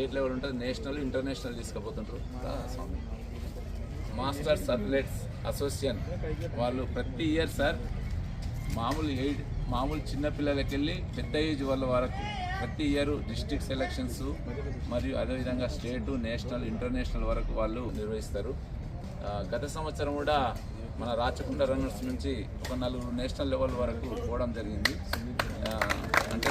State level ఉంటుంది national international తీసుకుపోతుంటారు స్వామి. మాస్టర్స్ అథ్లెట్స్ అసోసియేషన్ వాళ్ళు ప్రతి ఇయర్ సార్ మామూలు ఎయిడ్ మామూలు చిన్నపిల్లలకి వెళ్ళి పెద్ద ఏజ్ వాళ్ళ వరకు ప్రతి ఇయర్ డిస్టిక్ సెలక్షన్స్ మరియు అదేవిధంగా స్టేటు నేషనల్ ఇంటర్నేషనల్ వరకు వాళ్ళు నిర్వహిస్తారు. గత సంవత్సరం కూడా మన రాచకొండ రన్నర్స్ నుంచి ఒక నలుగురు నేషనల్ లెవెల్ వరకు పోవడం జరిగింది. అంటే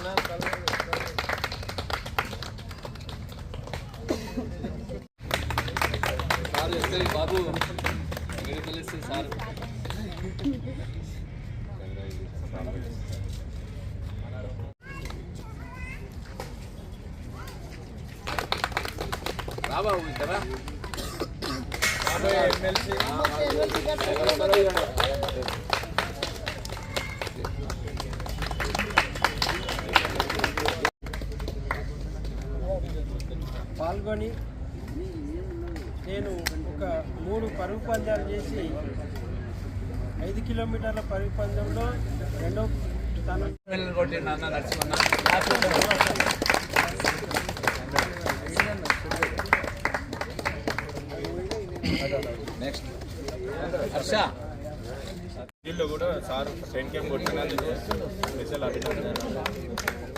బాబు ఇక్కడ పాల్గొని ఐదు కిలోమీటర్ల పరుగు రెండో స్థానం. నెక్స్ట్ హర్ష ఢిల్లీలో కూడా సార్ ట్రైన్ క్యాంప్ కొట్టినందుకు స్పెషల్ అభినందన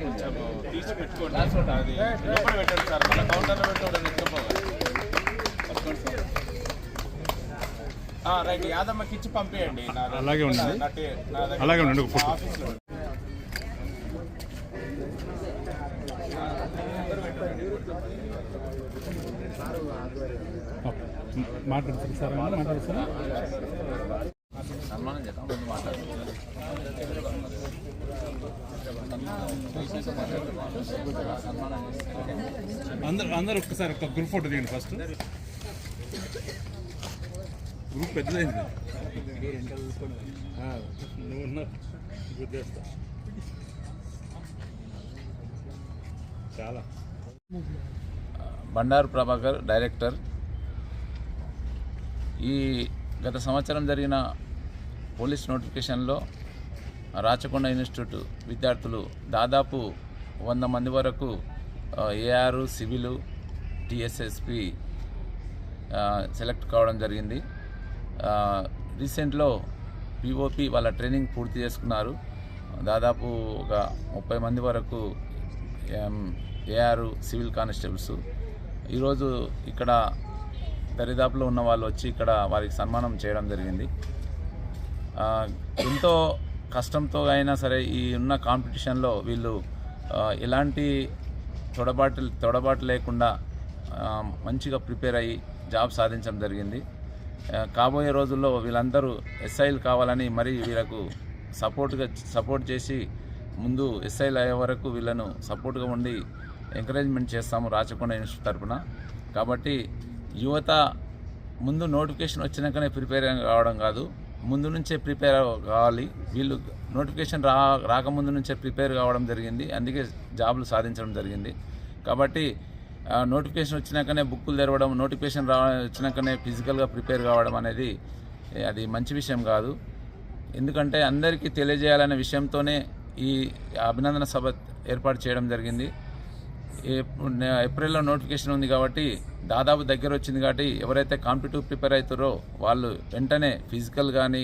కొంచెం తీసి పెట్టుకోండి అది పెట్టండి సార్ మన కౌంటర్లో పెట్టుకోవడం రైట్ యాదమ్మకి ఇచ్చి పంపేయండి అలాగే ఉండండి. అలాగే ఉండండి, ఒక ఫోటో. ఆఫీస్లో సార్ మాట్లాడుతారా సన్మానం చేద్దాం ముందు మాట్లాడు సన్మానం చేస్తాం అందరు అందరు ఒక్కసారి ఒక గ్రూప్ ఫోటో దిగండి ఫస్ట్ గ్రూప్ పెద్దదైంది నువ్వు ఉన్నావు చాలా. బండారు ప్రభాకర్ డైరెక్టర్ ఈ గత సంవత్సరం జరిగిన పోలీస్ నోటిఫికేషన్లో రాచకొండ ఇన్స్టిట్యూట్ విద్యార్థులు దాదాపు వంద మంది వరకు ఏఆర్ సివిల్ టిఎస్ఎస్పి సెలెక్ట్ కావడం జరిగింది. రీసెంట్లో పిఓపి వాళ్ళ ట్రైనింగ్ పూర్తి చేసుకున్నారు. దాదాపు ఒక ముప్పై మంది వరకు ఏఆర్ సివిల్ కానిస్టేబుల్స్. ఈరోజు ఇక్కడ దరిదాపులో ఉన్న వాళ్ళు వచ్చి ఇక్కడ వారికి సన్మానం చేయడం జరిగింది. ఎంతో కష్టంతో అయినా సరే ఈ ఉన్న కాంపిటీషన్లో వీళ్ళు ఎలాంటి తొడబాటు తొడబాటు లేకుండా మంచిగా ప్రిపేర్ అయ్యి జాబ్ సాధించడం జరిగింది. కాబోయే రోజుల్లో వీళ్ళందరూ ఎస్ఐలు కావాలని మరి వీళ్ళకు సపోర్ట్గా సపోర్ట్ చేసి ముందు ఎస్ఐలు అయ్యే వరకు వీళ్ళను సపోర్ట్గా ఉండి ఎంకరేజ్మెంట్ చేస్తాము రాచకొండ ఇన్స్టిట్యూట్ తరపున. కాబట్టి యువత ముందు నోటిఫికేషన్ వచ్చినాకనే ప్రిపేర్ కావడం కాదు. ముందు నుంచే ప్రిపేర్ కావాలి. వీళ్ళు నోటిఫికేషన్ రా రాకముందు నుంచే ప్రిపేర్ కావడం జరిగింది. అందుకే జాబులు సాధించడం జరిగింది. కాబట్టి నోటిఫికేషన్ వచ్చినాకనే బుక్కులు తెరవడం నోటిఫికేషన్ రా వచ్చినాకనే ఫిజికల్గా ప్రిపేర్ కావడం అనేది అది మంచి విషయం కాదు. ఎందుకంటే అందరికీ తెలియజేయాలనే విషయంతోనే ఈ అభినందన సభ ఏర్పాటు చేయడం జరిగింది. ఏప్రిల్లో నోటిఫికేషన్ ఉంది కాబట్టి దాదాపు దగ్గర వచ్చింది కాబట్టి ఎవరైతే కాంపిటేటివ్ ప్రిపేర్ అవుతారో వాళ్ళు వెంటనే ఫిజికల్ కానీ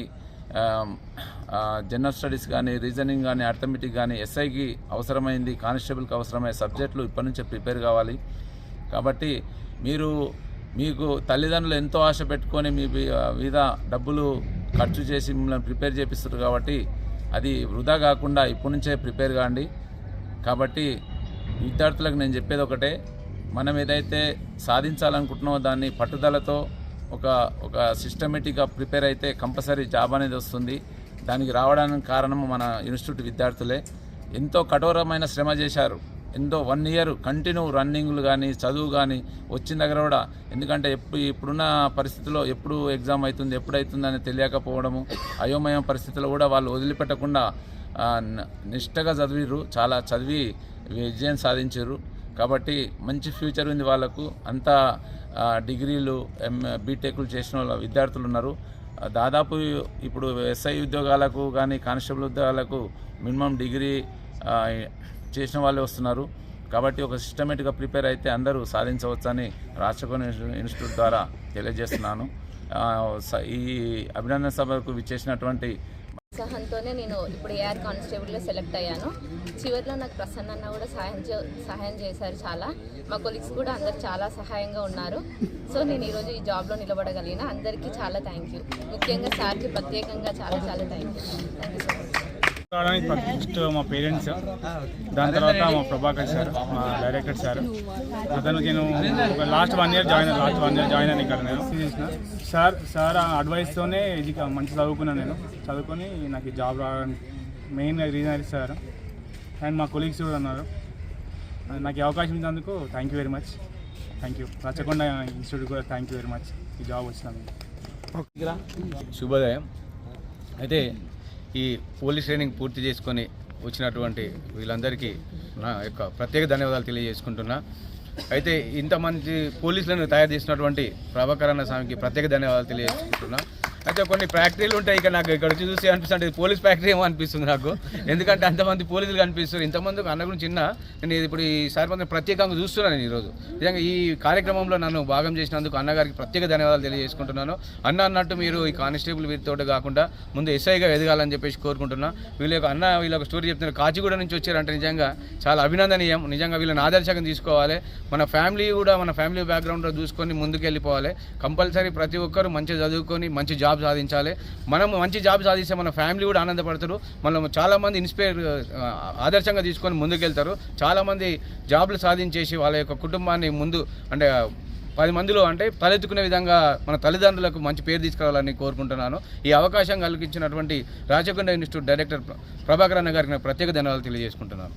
జనరల్ స్టడీస్ కానీ రీజనింగ్ కానీ అర్థమెటిక్ కానీ ఎస్ఐకి అవసరమైంది కానిస్టేబుల్కి అవసరమైన సబ్జెక్టులు ఇప్పటి నుంచే ప్రిపేర్ కావాలి. కాబట్టి మీరు మీకు తల్లిదండ్రులు ఎంతో ఆశ పెట్టుకొని మీ మీద డబ్బులు ఖర్చు చేసి మిమ్మల్ని ప్రిపేర్ చేపిస్తారు కాబట్టి అది వృధా కాకుండా ఇప్పటి నుంచే ప్రిపేర్ కాండి. కాబట్టి విద్యార్థులకు నేను చెప్పేది ఒకటే మనం ఏదైతే సాధించాలనుకుంటున్నామో దాన్ని పట్టుదలతో ఒక ఒక సిస్టమేటిక్గా ప్రిపేర్ అయితే కంపల్సరీ జాబ్ అనేది వస్తుంది. దానికి రావడానికి కారణం మన ఇన్స్టిట్యూట్ విద్యార్థులే. ఎంతో కఠోరమైన శ్రమ చేశారు. ఎంతో వన్ ఇయర్ కంటిన్యూ రన్నింగ్లు కానీ చదువు కానీ వచ్చిన దగ్గర కూడా ఎందుకంటే ఎప్పుడు ఇప్పుడున్న పరిస్థితిలో ఎప్పుడు ఎగ్జామ్ అవుతుంది ఎప్పుడు అవుతుంది అని తెలియకపోవడము అయోమయం పరిస్థితిలో కూడా వాళ్ళు వదిలిపెట్టకుండా నిష్టగా చదివిరు చాలా చదివి విజయం సాధించారు. కాబట్టి మంచి ఫ్యూచర్ ఉంది వాళ్ళకు. అంతా డిగ్రీలు ఎం బీటెక్లు చేసిన వాళ్ళ విద్యార్థులు ఉన్నారు. దాదాపు ఇప్పుడు ఎస్ఐ ఉద్యోగాలకు కానీ కానిస్టేబుల్ ఉద్యోగాలకు మినిమం డిగ్రీ చేసిన వాళ్ళే వస్తున్నారు. కాబట్టి ఒక సిస్టమేటిక్గా ప్రిపేర్ అయితే అందరూ సాధించవచ్చని రాష్ట్రకోణ ఇన్స్టిట్యూట్ ద్వారా తెలియజేస్తున్నాను. స- ఈ అభినందన సభకు విచ్చేసినటువంటి ఉత్సాహంతోనే నేను ఇప్పుడు ఏఆర్ కానిస్టేబుల్లో సెలెక్ట్ అయ్యాను. చివరిలో నాకు ప్రసన్న అన్న కూడా సహాయం చే- సహాయం చేశారు చాలా. మా కొలీగ్స్ కూడా అందరు చాలా సహాయంగా ఉన్నారు. సో నేను ఈరోజు ఈ జాబ్లో నిలబడగలిగిన. అందరికీ చాలా థ్యాంక్ యూ ముఖ్యంగా సార్కి ప్రత్యేకంగా చాలా చాలా thank you thank you so much కావడానికి ఫస్ట్ మా పేరెంట్స్. దాని తర్వాత మా ప్రభాకర్ సార్ మా డైరెక్టర్ సార్. అతను నేను ఒక last one year join last one year join అయ్యాను ఇక్కడ నేను. సార్ సార్ అడ్వైస్తోనే ఇది మంచి చదువుకున్నాను నేను. చదువుకొని నాకు జాబ్ రావడానికి మెయిన్ రీజన్ అది సార్. అండ్ మా కొలీగ్స్ కూడా ఉన్నారు. నాకు అవకాశం ఇచ్చినందుకు thank you very much thank you Rachakonda institute కూడా థ్యాంక్ యూ వెరీ మచ్ ఈ జాబ్ వచ్చినందుకు. శుభోదయం. అయితే ఈ పోలీస్ ట్రైనింగ్ పూర్తి చేసుకొని వచ్చినటువంటి వీళ్ళందరికీ నా యొక్క ప్రత్యేక ధన్యవాదాలు తెలియజేసుకుంటున్నా. అయితే ఇంతమంది పోలీసులను తయారు చేసినటువంటి ప్రభాకరణ స్వామికి ప్రత్యేక ధన్యవాదాలు తెలియజేసుకుంటున్నా. అయితే కొన్ని ఫ్యాక్టరీలు ఉంటాయి. ఇక నాకు ఇక్కడ వచ్చి చూసి అనిపిస్తుంది పోలీస్ ఫ్యాక్టరీ ఏమో అనిపిస్తుంది నాకు. ఎందుకంటే అంతమంది పోలీసులు కనిపిస్తారు. ఇంతమంది అన్న గురించి చిన్న నేను ఇప్పుడు ఈ సార్ మాత్రం ప్రత్యేకంగా చూస్తున్నాను నేను ఈరోజు. నిజంగా ఈ కార్యక్రమంలో నన్ను భాగం చేసినందుకు అన్నగారికి ప్రత్యేక ధన్యవాదాలు తెలియజేసుకుంటున్నాను. అన్న అన్నట్టు మీరు ఈ కానిస్టేబుల్ వీరితో కాకుండా ముందు ఎస్ఐగా ఎదగాలని చెప్పేసి కోరుకుంటున్నా. వీళ్ళ అన్న వీళ్ళ ఒక స్టోరీ చెప్తున్నారు. కాచిగూడ నుంచి వచ్చారంటే నిజంగా చాలా అభినందనీయం. నిజంగా వీళ్ళని ఆదర్శంగా తీసుకోవాలి. మన ఫ్యామిలీ కూడా మన ఫ్యామిలీ బ్యాక్గ్రౌండ్లో చూసుకొని ముందుకు వెళ్ళిపోవాలి కంపల్సరీ ప్రతి ఒక్కరు మంచి చదువుకొని మంచి జాబ్ సాధించాలి. మనం మంచి జాబ్ సాధిస్తే మన ఫ్యామిలీ కూడా ఆనందపడతారు. మనం చాలామంది ఇన్స్పైర్ ఆదర్శంగా తీసుకొని ముందుకెళ్తారు. చాలామంది జాబ్లు సాధించేసి వాళ్ళ యొక్క కుటుంబాన్ని ముందు అంటే పది మందిలో అంటే తలెత్తుకునే విధంగా మన తల్లిదండ్రులకు మంచి పేరు తీసుకురావాలని కోరుకుంటున్నాను. ఈ అవకాశం కలిగించినటువంటి రాచకొండ ఇన్స్టిట్యూట్ డైరెక్టర్ ప్రభాకర్ అన్న గారికి ప్రత్యేక ధన్యవాదాలు తెలియజేసుకుంటున్నాను.